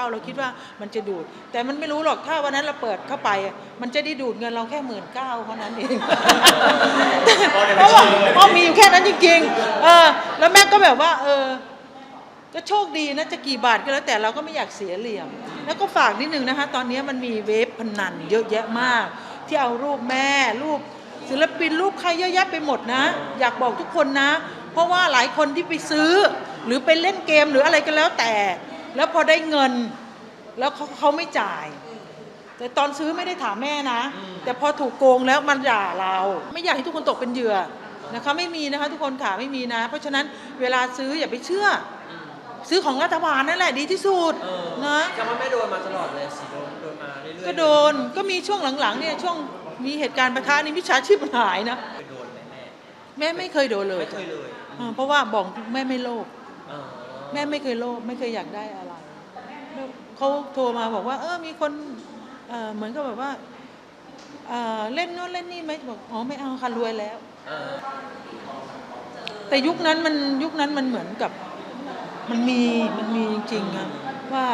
เข้าเราคิดว่ามันจะดูด แต่มันไม่รู้หรอกถ้าวันนั้นเราเปิดเข้าไป มันจะได้ดูดเงินเราแค่หมื่นเก้าเท่านั้นเองเพราะว่าเพราะมีอยู่แค่นั้นจริงๆเออแล้วแม่ก็แบบว่า เออ ก็โชคดีนะจะกี่บาทก็แล้วแต่เราก็ไม่อยากเสียเหลี่ยม แล้วก็ฝากนิดนึงนะคะ ตอนนี้มันมีเว็บพนันเยอะแยะมาก ที่เอารูปแม่รูปศิลปินรูปใครเยอะแยะไปหมดนะ อยากบอกทุกคนนะ เพราะว่าหลายคนที่ไปซื้อ หรือไปเล่นเกมหรืออะไรก็แล้วแต่ แล้วพอได้เงิน แล้วเขาเขาไม่จ่าย แต่ตอนซื้อไม่ได้ถามแม่นะ แต่พอถูกโกงแล้วมันด่าเรา ไม่อยากให้ทุกคนตกเป็นเหยื่อนะคะไม่มีนะคะทุกคนค่ะไม่มีนะ เพราะฉะนั้นเวลาซื้ออย่าไปเชื่อ ซื้อของรัฐบาลนั่นแหละดีที่สุดเออนะจำว่าแม่โดนมาตลอดเลยสิโดนโดนมาเรื่อยๆก็โดนก็มีช่วงหลังๆเนี่ยช่วงมีเหตุการณ์ประทะนี่มิจฉาชีพมันหายนะเคยโดนไหมแม่แม่ไม่เคยโดนเลยไม่เคยเลยเออเพราะว่าบอกแม่ไม่โลภเออ แม่ไม่เคยโลภไม่เคยอยากได้อะไรแล้วเขาโทรมาบอกว่า เออมีคนเออเหมือนกับแบบว่าเออเล่นโน่นเล่นนี่ไหมบอกอ๋อไม่เอาค่ะรวยแล้วเออแต่ยุคนั้นมันยุคนั้นมันเหมือนกับมันมีมันมีจริงๆนะว่า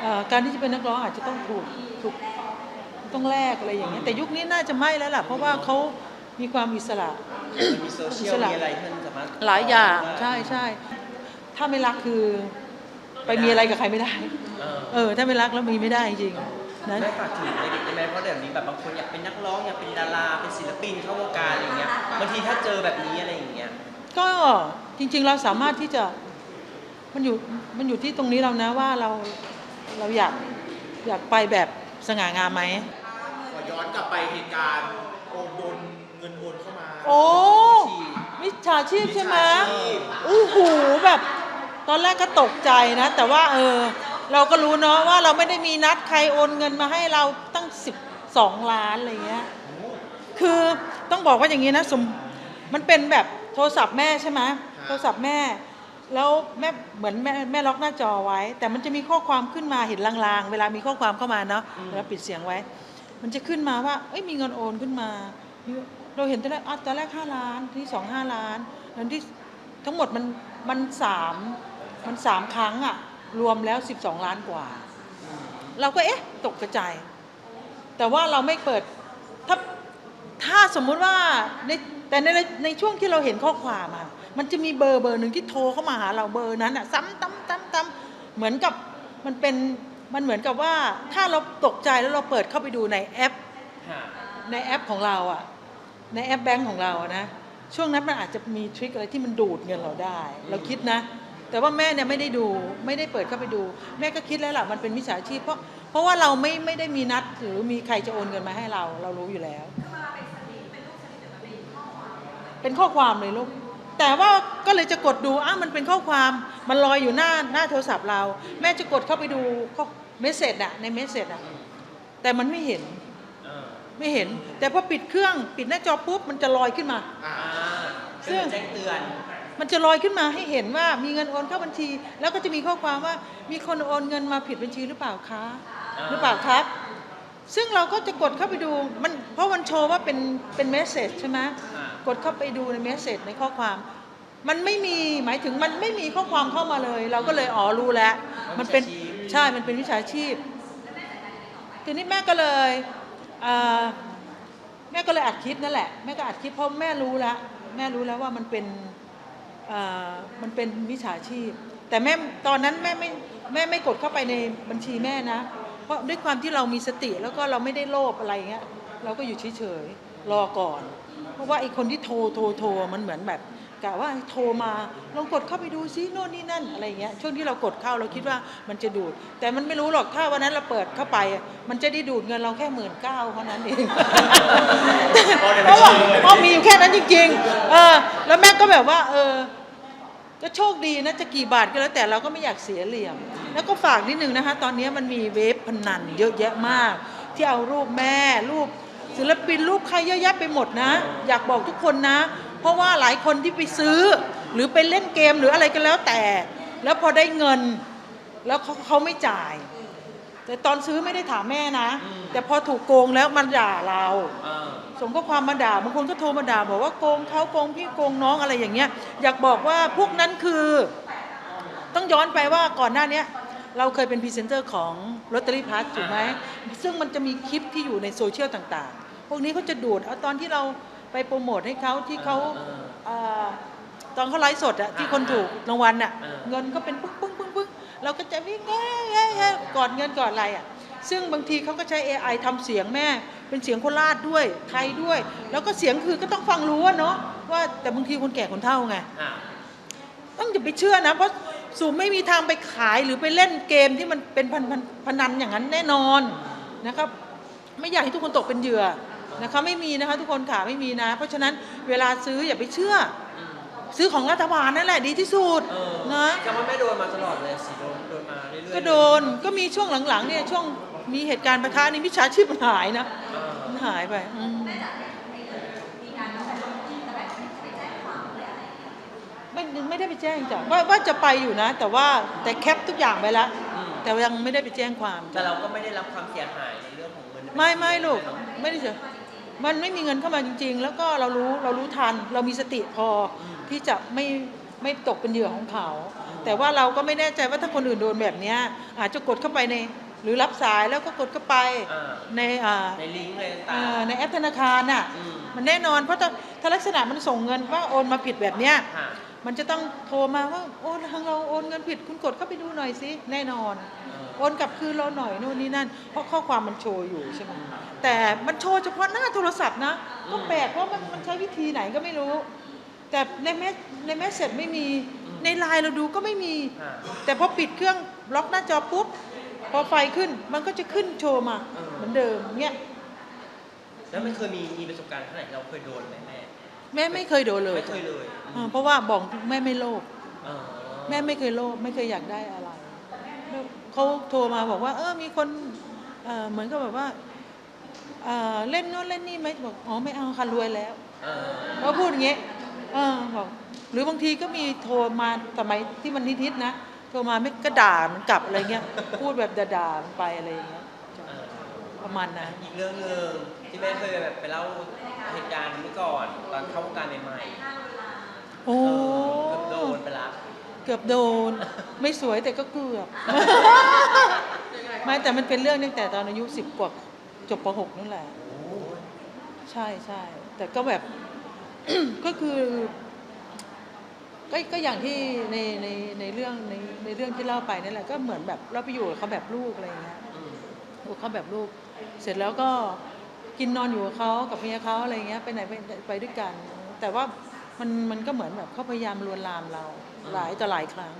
เอ่อการที่จะเป็นนักร้องอาจจะต้องถูกถูกต้องแลกอะไรอย่างเงี้ยแต่ยุคนี้น่าจะไม่แล้วล่ะเพราะว่าเขามีความอิสระมันมีโซเชียลอิสระมีอะไรที่มันสามารถหลายอย่างใช่ใช่ ถ้าไม่รักคือไปมีอะไรกับใครไม่ได้ เออเออ ถ้าไม่รักแล้วมีไม่ได้จริงๆนะแม่ฝากถึงเด็กๆได้ไหมเพราะเดี๋ยวนี้แบบบางคนอยากเป็นนักร้องอยากเป็นดาราเป็นศิลปินเข้าวงการอะไรอย่างเงี้ยบางทีถ้าเจอแบบนี้อะไรอย่างเงี้ย ก็จริง ๆ เราสามารถที่จะมันอยู่มันอยู่ที่ตรงนี้เรานะว่าเราเราอยากอยากไปแบบสง่างามไหม ขอย้อนกลับไปเหตุการณ์โอนโดนเงินโอนเข้ามาโอ้ มิจฉาชีพใช่ไหมมิจฉาชีพอู้หูแบบ ตอนแรกก็ตกใจนะ แต่ว่าเออ เราก็รู้เนาะว่าเราไม่ได้มีนัดใครโอนเงินมาให้เราตั้ง 12 ล้านอะไรเงี้ยคือต้องบอกว่าอย่างนี้นะสมมันเป็นแบบโทรศัพท์แม่ใช่ไหมโทรศัพท์แม่ แล้วแม่เหมือนแม่แม่ล็อกหน้าจอไว้ แต่มันจะมีข้อความขึ้นมาเห็นลางๆ เวลามีข้อความเข้ามาเนาะเวลาปิดเสียงไว้ มันจะขึ้นมาว่าเอ้ยมีเงินโอนขึ้นมา เราเห็นตอนแรกอะตอนแรกห้าล้านที่สองห้าล้านแล้วที่ทั้งหมดมันมันสาม มันสามครั้งอะรวมแล้วสิบสองล้านกว่า เราก็เอ๊ะ ตกกระจายแต่ว่าเราไม่เปิดถ้าถ้าสมมุติว่าในแต่ในในช่วงที่เราเห็นข้อความอะมันจะมีเบอร์เบอร์หนึ่งที่โทรเข้ามาหาเราเบอร์นั้นอะซ้ำตั้มตั้มตั้มเหมือนกับมันเป็นมันเหมือนกับว่าถ้าเราตกใจแล้วเราเปิดเข้าไปดูในแอปค่ะในแอปของเราอะในแอปแบงก์ของเราอะนะช่วงนั้นมันอาจจะมีทริคอะไรที่มันดูดเงินเราได้ เราคิดนะ แต่ว่าแม่เนี่ยไม่ได้ดูไม่ได้เปิดเข้าไปดู แม่ก็คิดแล้วล่ะมันเป็นมิจฉาชีพเพราะเพราะว่าเราไม่ไม่ได้มีนัดหรือมีใครจะโอนเงินมาให้เรา เรารู้อยู่แล้ว เป็นข้อความเลยลูกแต่ว่าก็เลยจะกดดูอ้าวมันเป็นข้อความมันลอยอยู่หน้าหน้าโทรศัพท์เรา แม่จะกดเข้าไปดูข้อเมสเซจอะในเมสเซจอะแต่มันไม่เห็นเออไม่เห็น แต่พอปิดเครื่องปิดหน้าจอปุ๊บมันจะลอยขึ้นมาอ่าอ่าซึ่งแจ้งเตือน มันจะลอยขึ้นมาให้เห็นว่ามีเงินโอนเข้าบัญชี แล้วก็จะมีข้อความว่ามีคนโอนเงินมาผิดบัญชีหรือเปล่าคะอ่าหรือเปล่าครับ ซึ่งเราก็จะกดเข้าไปดูมันเพราะมันโชว์ว่าเป็นเป็นเมสเซจใช่ไหมอ่ากดเข้าไปดูในเมสเซจในข้อความ มันไม่มีหมายถึงมันไม่มีข้อความเข้ามาเลย เราก็เลยอ๋อรู้แล้ว มันเป็นใช่ มันเป็นวิชาชีพทีนี้แม่ก็เลยเอ่อแม่ก็เลยอัดคลิปนั่นแหละแม่ก็อัดคลิปเพราะแม่รู้แล้วแม่รู้แล้วว่ามันเป็นเอ่อ มันเป็นวิชาชีพ แต่แม่ตอนนั้นแม่ไม่แม่ไม่กดเข้าไปในบัญชีแม่นะ เพราะด้วยความที่เรามีสติแล้วก็เราไม่ได้โลภอะไรเงี้ยเราก็อยู่เฉยๆรอก่อน เพราะว่าไอ้คนที่โทรโทรโทรมันเหมือนแบบกะว่าโทรมาลองกดเข้าไปดูซิโน่นนี่นั่นอะไรเงี้ยช่วงที่เรากดเข้าเราคิดว่ามันจะดูด แต่มันไม่รู้หรอกถ้าวันนั้นเราเปิดเข้าไป มันจะได้ดูดเงินเราแค่หมื่นเก้าเท่านั้นเองเพราะว่าเพราะมีอยู่แค่นั้นจริงๆเออแล้วแม่ก็แบบว่าเออ ก็โชคดีนะจะกี่บาทก็แล้วแต่เราก็ไม่อยากเสียเหลี่ยม แล้วก็ฝากนิดนึงนะคะ ตอนนี้มันมีเว็บพนันเยอะแยะมาก ที่เอารูปแม่รูปศิลปินรูปใครเยอะแยะไปหมดนะ อยากบอกทุกคนนะ เพราะว่าหลายคนที่ไปซื้อ หรือไปเล่นเกมหรืออะไรก็แล้วแต่ แล้วพอได้เงิน แล้วเขาเขาไม่จ่าย แต่ตอนซื้อไม่ได้ถามแม่นะ แต่พอถูกโกงแล้วมันด่าเรา ส่งข้อความมาด่าบางคนก็โทรมาด่าบอกว่าโกงเขาโกงพี่โกงน้องอะไรอย่างเงี้ย อยากบอกว่าพวกนั้นคือ ต้องย้อนไปว่าก่อนหน้าเนี้ยเราเคยเป็นพรีเซนเตอร์ของลอตเตอรี่พลัสถูกไหมซึ่งมันจะมีคลิปที่อยู่ในโซเชียลต่างๆ พวกนี้เขาจะดูดเอาตอนที่เราไปโปรโมทให้เขาที่เขาเออเอ่อตอนเขาไลฟ์สดอะที่คนถูกรางวัลอะเออเงินก็เป็นปึ้งปึ้งปึ้งปึ้งเราก็จะวิ่งแง่แง่แง่กอดเงินกอดอะไรอะซึ่งบางทีเขาก็ใช้ AI ทำเสียงแม่ เป็นเสียงโคราชด้วยไทยด้วย แล้วก็เสียงคือก็ต้องฟังรู้อะเนาะว่าแต่บางทีคนแก่คนเฒ่าไงอ่าต้องอย่าไปเชื่อนะ เพราะสูไม่มีทางไปขายหรือไปเล่นเกมที่มันเป็นพันพันพนันอย่างนั้นแน่นอนนะครับ ไม่อยากให้ทุกคนตกเป็นเหยื่อนะคะไม่มีนะคะทุกคนค่ะไม่มีนะ เพราะฉะนั้นเวลาซื้ออย่าไปเชื่อ อืมซื้อของรัฐบาลนั่นแหละดีที่สุดเออนะ จำว่าแม่โดนมาตลอดเลยสิโดนโดนมาเรื่อยๆก็โดนก็มีช่วงหลังๆเนี่ยช่วงมีเหตุการณ์ประทะนี่มิจฉาชีพมันหายนะอ่ามัน หายไปอืมไม่ไม่ได้ไปแจ้งจ้ะว่าว่าจะไปอยู่นะ แต่ว่าแต่แคปทุกอย่างไปแล้วอืมแต่ยังไม่ได้ไปแจ้งความแต่เราก็ไม่ได้รับความเสียหายในเรื่องของเงินไม่ไม่ลูกไม่ได้เจอมันไม่มีเงินเข้ามาจริง ๆ แล้วก็เรารู้เรารู้ทัน เรามีสติพอที่จะไม่ไม่ตกเป็นเหยื่อของเขา แต่ว่าเราก็ไม่แน่ใจว่าถ้าคนอื่นโดนแบบเนี้ยอาจจะกดเข้าไปใน หรือรับสายแล้วก็กดเข้าไปอ่าในอ่าในลิงก์อะไรต่าอ่างในแอปธนาคารน่ะอืมมันแน่นอนเพราะถ้าถ้าลักษณะมันส่งเงินว่าโอนมาผิดแบบเนี้ยๆค่ะมันจะต้องโทรมาว่าโอนทางเราโอนเงินผิด คุณกดเข้าไปดูหน่อยสิแน่นอนเออโอนกลับคืนเราหน่อยนู่นนี่นั่น เพราะข้อความมันโชว์อยู่ใช่ไหมแต่มันโชว์เฉพาะหน้าโทรศัพท์นะก็แปลกเพราะมันมันใช้วิธีไหนก็ไม่รู้ แต่ในแมสในแมสเสร็จไม่มีในไลน์เราดูก็ไม่มีค่ะแต่พอปิดเครื่องล็อกหน้าจอปุ๊บ พอไฟขึ้นมันก็จะขึ้นโชว์มาเออเหมือนเดิมเงี้ยแล้วมันเคยมีมีประสบการณ์เท่าไหร่เราเคยโดนไหมแม่แม่ไม่เคยโดนเลยไม่เคยเลยอ่าเพราะว่าบอกแม่ไม่โลภเออแม่ไม่เคยโลภไม่เคยอยากได้อะไรแล้วเขาโทรมาบอกว่า เออมีคนเอ่อเหมือนกับแบบว่าเอ่อเล่นโน่นเล่นนี่ไหมบอกอ๋อไม่เอาค่ะรวยแล้วเออเขาพูดอย่างเงี้ยเออบอกหรือบางทีก็มีโทรมาสมัยที่มันนิดๆนะ โทรมาไม่ก็ด่ามันกลับอะไรเงี้ย พูดแบบด่าๆมันไปอะไรอย่างเงี้ยเออประมาณนั้น อีกเรื่องหนึ่งที่แม่เคยแบบไปเล่าเหตุการณ์เมื่อก่อนตอนเข้าวงการใหม่ๆโอ้เออเกือบโดนไปละเกือบโดน ไม่สวยแต่ก็เกือบไม่แต่มันเป็นเรื่องตั้งแต่ตอนอายุสิบกว่าจบป .6 นั่นแหละใช่ใช่แต่ก็แบบก็คือ ก็ก็อย่างที่ในในในเรื่องในในเรื่องที่เล่าไปนั่นแหละก็เหมือนแบบเราไปอยู่กับเขาแบบลูกอะไรอย่างเงี้ยอืมอยู่กับเขาแบบลูก เสร็จแล้วก็กินนอนอยู่กับเขากับเมียเขาอะไรอย่างเงี้ยไปไหนไปไปด้วยกัน แต่ว่ามันมันก็เหมือนแบบเขาพยายามลวนลามเรา หลายต่อหลายครั้ง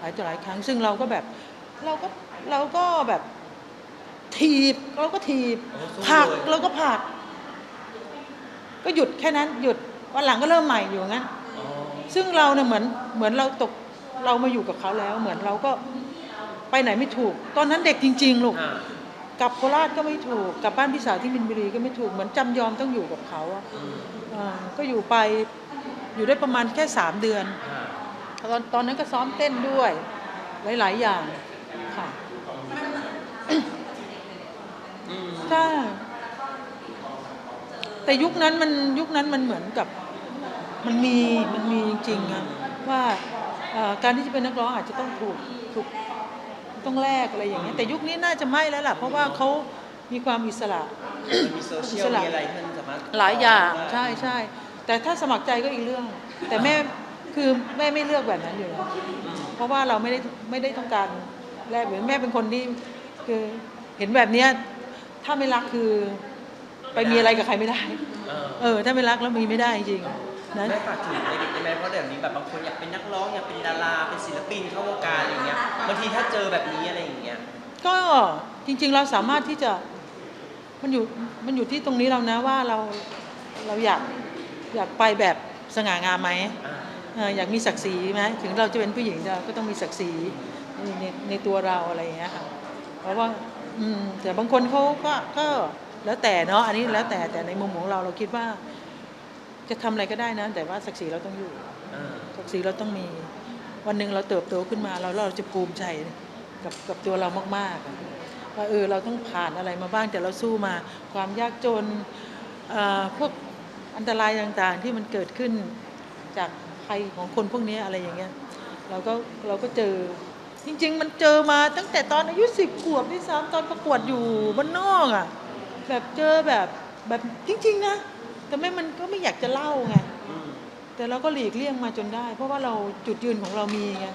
หลายต่อหลายครั้ง ซึ่งเราก็แบบเราก็เราก็แบบถีบเราก็ถีบโอ้สู้ผลักเลยเราก็ผลัก ก็หยุดแค่นั้นหยุดวันหลังก็เริ่มใหม่อยู่งั้นอ๋อ ซึ่งเราเนี่ยเหมือนเหมือนเราตกเรามาอยู่กับเขาแล้ว เหมือนเราก็ไปไหนไม่ถูก ตอนนั้นเด็กจริง ๆ ลูกอ่ากลับโคราชก็ไม่ถูกกลับบ้านพี่สาวที่มินบุรีก็ไม่ถูกเหมือนจำยอมต้องอยู่กับเขาอะอืมอ่าก็อยู่ไปอยู่ได้ประมาณแค่สามเดือน อ่าตอนตอนนั้นก็ซ้อมเต้นด้วย หลาย ๆ อย่างค่ะอืม ใช่แต่ยุคนั้นมันยุคนั้นมันเหมือนกับ มันมีมันมีจริงๆอะว่าเอ่อการที่จะเป็นนักร้องอาจจะต้องถูกถูกต้องแลกอะไรอย่างเงี้ยแต่ยุคนี้น่าจะไม่แล้วล่ะเพราะว่าเขามีความอิสระมันมีโซเชียลอิสระมีอะไรที่มันสามารถหลายอย่างได้ใช่ใช่แต่ถ้าสมัครใจก็อีกเรื่อง แต่แม่คือแม่ไม่เลือกแบบนั้นอยู่แล้วอืมเพราะว่าเราไม่ได้ไม่ได้ต้องการแลกเหมือนแม่เป็นคนที่คือเห็นแบบเนี้ยถ้าไม่รักคือไปมีอะไรกับใครไม่ได้ เออเออถ้าไม่รักแล้วมีไม่ได้จริงๆ นะแม่ฝากถึงเด็กๆได้ไหมเพราะเดี๋ยวนี้แบบบางคนอยากเป็นนักร้องอยากเป็นดาราเป็นศิลปินเข้าวงการอะไรอย่างเงี้ยบางทีถ้าเจอแบบนี้อะไรอย่างเงี้ยก็จริง ๆ เราสามารถที่จะมันอยู่มันอยู่ที่ตรงนี้เรานะว่าเราเราอยากอยากไปแบบสง่างามไหมอ่าเอ่ออยากมีศักดิ์ศรีไหมถึงเราจะเป็นผู้หญิงเราก็ต้องมีศักดิ์ศรีในในในตัวเราอะไรอย่างเงี้ยค่ะเพราะว่าอืมแต่บางคนเขาก็ก็แล้วแต่เนาะอันนี้แล้วแต่แต่ในมุมของเราเราคิดว่า จะทำอะไรก็ได้นะ แต่ว่าศักดิ์ศรีเราต้องอยู่อ่าศักดิ์ศรีเราต้องมี วันหนึ่งเราเติบโตขึ้นมาเราเราจะภูมิใจกับกับตัวเรามากๆอะว่าเออเราต้องผ่านอะไรมาบ้างแต่เราสู้มา ความยากจนเอ่อพวกอันตรายต่างๆที่มันเกิดขึ้นจากภัยของคนพวกนี้อะไรอย่างเงี้ยเราก็เราก็เจอจริง ๆ มันเจอมาตั้งแต่ตอนอายุสิบขวบที่ซ้ำตอนประกวดอยู่บ้านนอกอะแบบเจอแบบแบบจริง ๆ นะ แต่ไม่มันก็ไม่อยากจะเล่าไงอืมแต่เราก็หลีกเลี่ยงมาจนได้ เพราะว่าเราจุดยืนของเรามีไง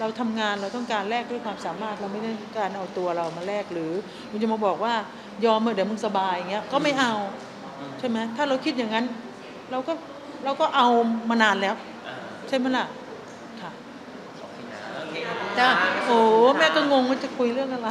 เราทำงานเราต้องการแลกด้วยความสามารถเราไม่ได้การเอาตัวเรามาแลกหรือมึงจะมาบอกว่ายอมเมื่อเดี๋ยวมึงสบายอย่างเงี้ยก็ไม่เอาอืมใช่ไหมถ้าเราคิดอย่างนั้น เราก็เราก็เอามานานแล้วอ่าใช่ไหมล่ะค่ะโอเคนะโอเคขอบคุณจ้าค่ะโอ้แม่ก็งงว่าจะคุยเรื่องอะไร